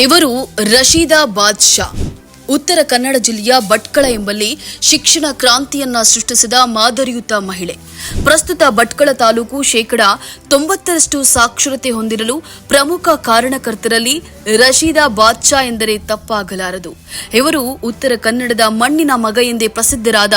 ಇವರು ರಶೀದಾ ಬಾದ್ಶಾ. ಉತ್ತರ ಕನ್ನಡ ಜಿಲ್ಲೆಯ ಭಟ್ಕಳ ಎಂಬಲ್ಲಿ ಶಿಕ್ಷಣ ಕ್ರಾಂತಿಯನ್ನ ಸೃಷ್ಟಿಸಿದ ಮಾದರಿಯುತ ಮಹಿಳೆ. ಪ್ರಸ್ತುತ ಭಟ್ಕಳ ತಾಲೂಕು ಶೇಕಡ ತೊಂಬತ್ತರಷ್ಟು ಸಾಕ್ಷರತೆ ಹೊಂದಿರಲು ಪ್ರಮುಖ ಕಾರಣಕರ್ತರಲ್ಲಿ ರಶೀದಾ ಬಾದ್ಶಾ ಎಂದರೆ ತಪ್ಪಾಗಲಾರದು. ಇವರು ಉತ್ತರ ಕನ್ನಡದ ಮಣ್ಣಿನ ಮಗ ಎಂದೇ ಪ್ರಸಿದ್ಧರಾದ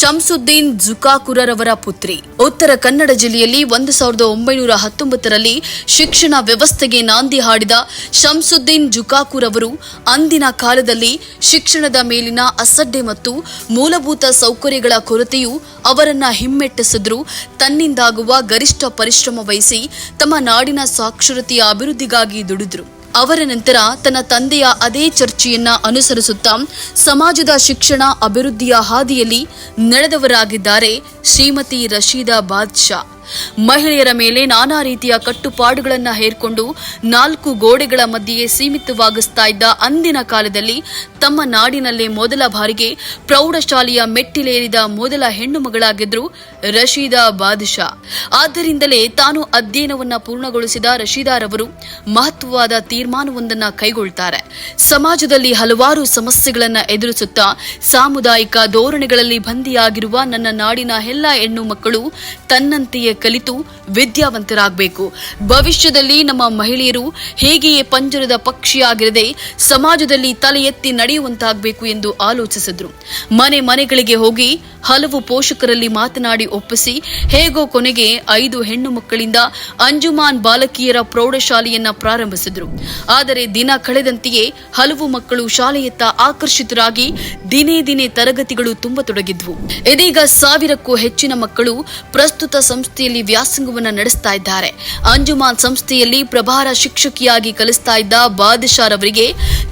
ಶಂಸುದ್ದೀನ್ ಜುಕಾಕುರರವರ ಪುತ್ರಿ. ಉತ್ತರ ಕನ್ನಡ ಜಿಲ್ಲೆಯಲ್ಲಿ ಒಂದು ಸಾವಿರದ ಒಂಬೈನೂರ ಹತ್ತೊಂಬತ್ತರಲ್ಲಿ ಶಿಕ್ಷಣ ವ್ಯವಸ್ಥೆಗೆ ನಾಂದಿ ಹಾಡಿದ ಶಂಸುದ್ದೀನ್ ಜುಕಾಕುರ್ ಅವರು ಅಂದಿನ ಕಾಲದಲ್ಲಿ ಶಿಕ್ಷಣದ ಮೇಲಿನ ಅಸಡ್ಡೆ ಮತ್ತು ಮೂಲಭೂತ ಸೌಕರ್ಯಗಳ ಕೊರತೆಯು ಅವರನ್ನ ಹಿಮ್ಮೆಟ್ಟಿಸಿದ್ರು. ತನ್ನಿಂದಾಗುವ ಗರಿಷ್ಠ ಪರಿಶ್ರಮ ವಹಿಸಿ ತಮ್ಮ ನಾಡಿನ ಸಾಕ್ಷರತೆಯ ಅಭಿವೃದ್ಧಿಗಾಗಿ ದುಡಿದ್ರು. ಅವರ ನಂತರ ತನ್ನ ತಂದೆಯ ಅದೇ ಚರ್ಚೆಯನ್ನ ಅನುಸರಿಸುತ್ತಾ ಸಮಾಜದ ಶಿಕ್ಷಣ ಅಭಿವೃದ್ಧಿಯ ಹಾದಿಯಲ್ಲಿ ನಡೆದವರಾಗಿದ್ದಾರೆ ಶ್ರೀಮತಿ ರಶೀದಾ ಬಾದ್ಶಾ. ಮಹಿಳೆಯರ ಮೇಲೆ ನಾನಾ ರೀತಿಯ ಕಟ್ಟುಪಾಡುಗಳನ್ನು ಹೇರ್ಕೊಂಡು ನಾಲ್ಕು ಗೋಡೆಗಳ ಮಧ್ಯೆಯೇ ಸೀಮಿತವಾಗಿಸ್ತಾ ಇದ್ದ ಅಂದಿನ ಕಾಲದಲ್ಲಿ ತಮ್ಮ ನಾಡಿನಲ್ಲೇ ಮೊದಲ ಬಾರಿಗೆ ಪ್ರೌಢಶಾಲೆಯ ಮೆಟ್ಟಿಲೇರಿದ ಮೊದಲ ಹೆಣ್ಣು ಮಗಳಾಗಿದ್ರು ರಶೀದಾ ಬಾದಶಾ ಆದ್ದರಿಂದಲೇ ತಾನು ಅಧ್ಯಯನವನ್ನು ಪೂರ್ಣಗೊಳಿಸಿದ ರಶೀದಾರವರು ಮಹತ್ವವಾದ ತೀರ್ಮಾನವೊಂದನ್ನು ಕೈಗೊಳ್ತಾರೆ. ಸಮಾಜದಲ್ಲಿ ಹಲವಾರು ಸಮಸ್ಯೆಗಳನ್ನು ಎದುರಿಸುತ್ತಾ ಸಾಮುದಾಯಿಕ ಧೋರಣೆಗಳಲ್ಲಿ ಬಂದಿಯಾಗಿರುವ ನನ್ನ ನಾಡಿನ ಎಲ್ಲ ಹೆಣ್ಣು ಮಕ್ಕಳು ತನ್ನಂತೆಯೇ ಕಲಿತು ವಿದ್ಯಾವಂತರಾಗಬೇಕು. ಭವಿಷ್ಯದಲ್ಲಿ ನಮ್ಮ ಮಹಿಳೆಯರು ಹೇಗೆಯೇ ಪಂಜರದ ಪಕ್ಷಿಯಾಗಿರದೆ ಸಮಾಜದಲ್ಲಿ ತಲೆ ಎತ್ತಿ ನಡೆಯುವಂತಾಗಬೇಕು ಎಂದು ಆಲೋಚಿಸಿದ್ರು. ಮನೆ ಮನೆಗಳಿಗೆ ಹೋಗಿ ಹಲವು ಪೋಷಕರಲ್ಲಿ ಮಾತನಾಡಿ ಒಪ್ಪಿಸಿ ಹೇಗೋ ಕೊನೆಗೆ ಐದು ಹೆಣ್ಣು ಮಕ್ಕಳಿಂದ ಅಂಜುಮಾನ್ ಬಾಲಕಿಯರ ಪ್ರೌಢಶಾಲೆಯನ್ನ ಪ್ರಾರಂಭಿಸಿದ್ರು. ಆದರೆ ದಿನ ಕಳೆದಂತೆಯೇ ಹಲವು ಮಕ್ಕಳು ಶಾಲೆಯತ್ತ ಆಕರ್ಷಿತರಾಗಿ ದಿನೇ ದಿನೇ ತರಗತಿಗಳು ತುಂಬತೊಡಗಿದ್ವು. ಇದೀಗ ಸಾವಿರಕ್ಕೂ ಹೆಚ್ಚಿನ ಮಕ್ಕಳು ಪ್ರಸ್ತುತ ಸಂಸ್ಥೆಯಲ್ಲಿ ವ್ಯಾಸಂಗವನ್ನು ನಡೆಸ್ತಾ ಇದ್ದಾರೆ. ಅಂಜುಮಾನ್ ಸಂಸ್ಥೆಯಲ್ಲಿ ಪ್ರಭಾರ ಶಿಕ್ಷಕಿಯಾಗಿ ಕಲಿಸ್ತಾ ಇದ್ದ ಬಾದಶಾರ್ ಅವರಿಗೆ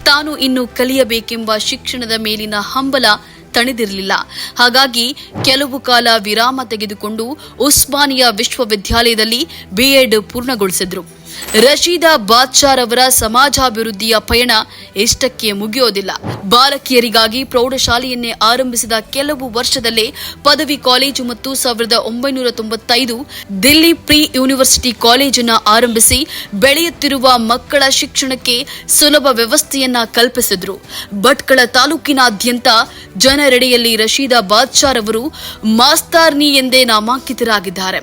ತಾನು ಇನ್ನು ಕಲಿಯಬೇಕೆಂಬ ಶಿಕ್ಷಣದ ಮೇಲಿನ ಹಂಬಲ ತಣಿದಿರಲಿಲ್ಲ. ಹಾಗಾಗಿ ಕೆಲವು ಕಾಲ ವಿರಾಮ ತೆಗೆದುಕೊಂಡು ಉಸ್ಮಾನಿಯಾ ವಿಶ್ವವಿದ್ಯಾಲಯದಲ್ಲಿ ಬಿಎಡ್ ಪೂರ್ಣಗೊಳಿಸಿದ್ರು. ರಶೀದಾ ಬಾದ್ಶಾರ್ ಅವರ ಸಮಾಜಾಭಿವೃದ್ಧಿಯ ಪಯಣ ಇಷ್ಟಕ್ಕೆ ಮುಗಿಯೋದಿಲ್ಲ. ಬಾಲಕಿಯರಿಗಾಗಿ ಪ್ರೌಢಶಾಲೆಯನ್ನೇ ಆರಂಭಿಸಿದ ಕೆಲವು ವರ್ಷದಲ್ಲೇ ಪದವಿ ಕಾಲೇಜು ಮತ್ತು ಸಾವಿರದ ಒಂಬೈನೂರ ತೊಂಬತ್ತೈದು ದಿಲ್ಲಿ ಪ್ರಿ ಯೂನಿವರ್ಸಿಟಿ ಕಾಲೇಜನ್ನ ಆರಂಭಿಸಿ ಬೆಳೆಯುತ್ತಿರುವ ಮಕ್ಕಳ ಶಿಕ್ಷಣಕ್ಕೆ ಸುಲಭ ವ್ಯವಸ್ಥೆಯನ್ನ ಕಲ್ಪಿಸಿದ್ರು. ಭಟ್ಕಳ ತಾಲೂಕಿನಾದ್ಯಂತ ಜನರೆಡೆಯಲ್ಲಿ ರಶೀದಾ ಬಾದ್ಶಾರ್ ಅವರು ಮಾಸ್ತಾರ್ನಿ ಎಂದೇ ನಾಮಾಂಕಿತರಾಗಿದ್ದಾರೆ.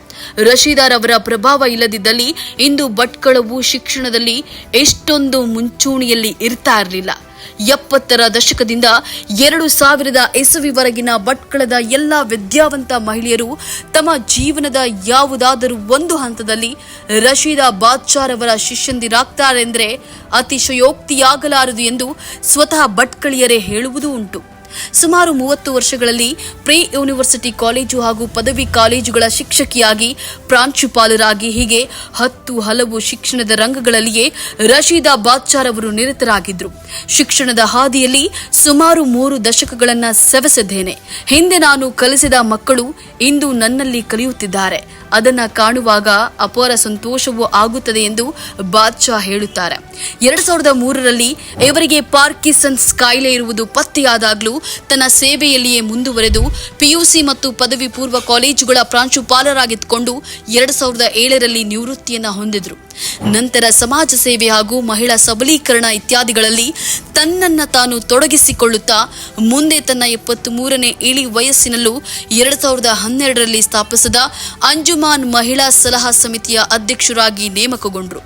ಅವರ ಪ್ರಭಾವ ಇಲ್ಲದಿದ್ದಲ್ಲಿ ಇಂದು ಭಟ್ಕಳವು ಶಿಕ್ಷಣದಲ್ಲಿ ಎಷ್ಟೊಂದು ಮುಂಚೂಣಿಯಲ್ಲಿ ಇರ್ತಾ ಇರಲಿಲ್ಲ. ಎಪ್ಪತ್ತರ ದಶಕದಿಂದ ಎರಡು ಸಾವಿರದ ಇಸವಿವರೆಗಿನ ಭಟ್ಕಳದ ಎಲ್ಲ ವಿದ್ಯಾವಂತ ಮಹಿಳೆಯರು ತಮ್ಮ ಜೀವನದ ಯಾವುದಾದರೂ ಒಂದು ಹಂತದಲ್ಲಿ ರಶೀದಾ ಬಾದ್ಶಾರ್ ಅವರ ಶಿಷ್ಯಂದಿರಾಗ್ತಾರೆಂದರೆ ಅತಿಶಯೋಕ್ತಿಯಾಗಲಾರದು ಎಂದು ಸ್ವತಃ ಭಟ್ಕಳಿಯರೇ ಹೇಳುವುದೂ ಉಂಟು. ಸುಮಾರು ಮೂವತ್ತು ವರ್ಷಗಳಲ್ಲಿ ಪ್ರೀ ಯೂನಿವರ್ಸಿಟಿ ಕಾಲೇಜು ಹಾಗೂ ಪದವಿ ಕಾಲೇಜುಗಳ ಶಿಕ್ಷಕಿಯಾಗಿ ಪ್ರಾಂಶುಪಾಲರಾಗಿ ಹೀಗೆ ಹತ್ತು ಹಲವು ಶಿಕ್ಷಣದ ರಂಗಗಳಲ್ಲಿಯೇ ರಶೀದಾ ಬಾದ್ಶಾರವರು ನಿರತರಾಗಿದ್ರು ಶಿಕ್ಷಣದ ಹಾದಿಯಲ್ಲಿ ಸುಮಾರು ಮೂರು ದಶಕಗಳನ್ನ ಸವೆಸಿದ್ದೇನೆ. ಹಿಂದೆ ನಾನು ಕಲಿಸಿದ ಮಕ್ಕಳು ಇಂದು ನನ್ನಲ್ಲಿ ಕಲಿಯುತ್ತಿದ್ದಾರೆ. ಅದನ್ನ ಕಾಣುವಾಗ ಅಪಾರ ಸಂತೋಷವೂ ಆಗುತ್ತದೆ ಎಂದು ಬಾದ್ಶಾ ಹೇಳುತ್ತಾರೆ. ಎರಡ್ ಸಾವಿರದ ಮೂರರಲ್ಲಿ ಇವರಿಗೆ ಪಾರ್ಕಿಸನ್ಸ್ ಕಾಯಿಲೆ ಇರುವುದು ಪತ್ತೆಯಾದಾಗಲೂ ತನ್ನ ಸೇವೆಯಲ್ಲಿಯೇ ಮುಂದುವರೆದು ಪಿಯುಸಿ ಮತ್ತು ಪದವಿ ಪೂರ್ವ ಕಾಲೇಜುಗಳ ಪ್ರಾಂಶುಪಾಲರಾಗಿದ್ದುಕೊಂಡು ಎರಡು ಸಾವಿರದ ಏಳರಲ್ಲಿ ನಿವೃತ್ತಿಯನ್ನು ಹೊಂದಿದ್ರು. ನಂತರ ಸಮಾಜ ಸೇವೆ ಹಾಗೂ ಮಹಿಳಾ ಸಬಲೀಕರಣ ಇತ್ಯಾದಿಗಳಲ್ಲಿ ತನ್ನನ್ನು ತಾನು ತೊಡಗಿಸಿಕೊಳ್ಳುತ್ತಾ ಮುಂದೆ ತನ್ನ ಎಪ್ಪತ್ತ್ ಮೂರನೇ ಇಳಿ ವಯಸ್ಸಿನಲ್ಲೂ ಎರಡು ಸಾವಿರದ ಹನ್ನೆರಡರಲ್ಲಿ ಸ್ಥಾಪಿಸಿದ ಅಂಜುಮಾನ್ ಮಹಿಳಾ ಸಲಹಾ ಸಮಿತಿಯ ಅಧ್ಯಕ್ಷರಾಗಿ ನೇಮಕಗೊಂಡರು.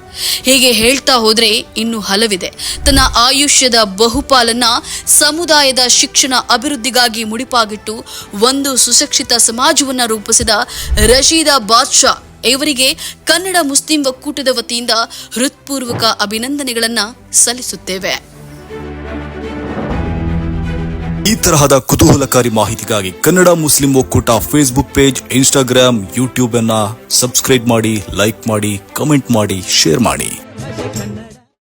ಹೀಗೆ ಹೇಳ್ತಾ ಹೋದರೆ ಇನ್ನೂ ಹಲವಿದೆ. ತನ್ನ ಆಯುಷ್ಯದ ಬಹುಪಾಲನ್ನ ಸಮುದಾಯದ ಶಿಕ್ಷಣ ಅಭಿವೃದ್ಧಿಗಾಗಿ ಮುಡಿಪಾಗಿಟ್ಟು ಒಂದು ಸುಶಿಕ್ಷಿತ ಸಮಾಜವನ್ನು ರೂಪಿಸಿದ ರಶೀದಾ ಬಾದ್ಶಾ ಇವರಿಗೆ ಕನ್ನಡ ಮುಸ್ಲಿಂ ಒಕ್ಕೂಟದ ವತಿಯಿಂದ ಹೃತ್ಪೂರ್ವಕ ಅಭಿನಂದನೆಗಳನ್ನು ಸಲ್ಲಿಸುತ್ತೇವೆ. ಈ ತರಹದ ಕುತೂಹಲಕಾರಿ ಮಾಹಿತಿಗಾಗಿ ಕನ್ನಡ ಮುಸ್ಲಿಂ ಒಕ್ಕೂಟ ಫೇಸ್ಬುಕ್ ಪೇಜ್ ಇನ್ಸ್ಟಾಗ್ರಾಮ್ ಯೂಟ್ಯೂಬ್ ಅನ್ನ ಸಬ್ಸ್ಕ್ರೈಬ್ ಮಾಡಿ ಲೈಕ್ ಮಾಡಿ ಕಮೆಂಟ್ ಮಾಡಿ ಶೇರ್ ಮಾಡಿ.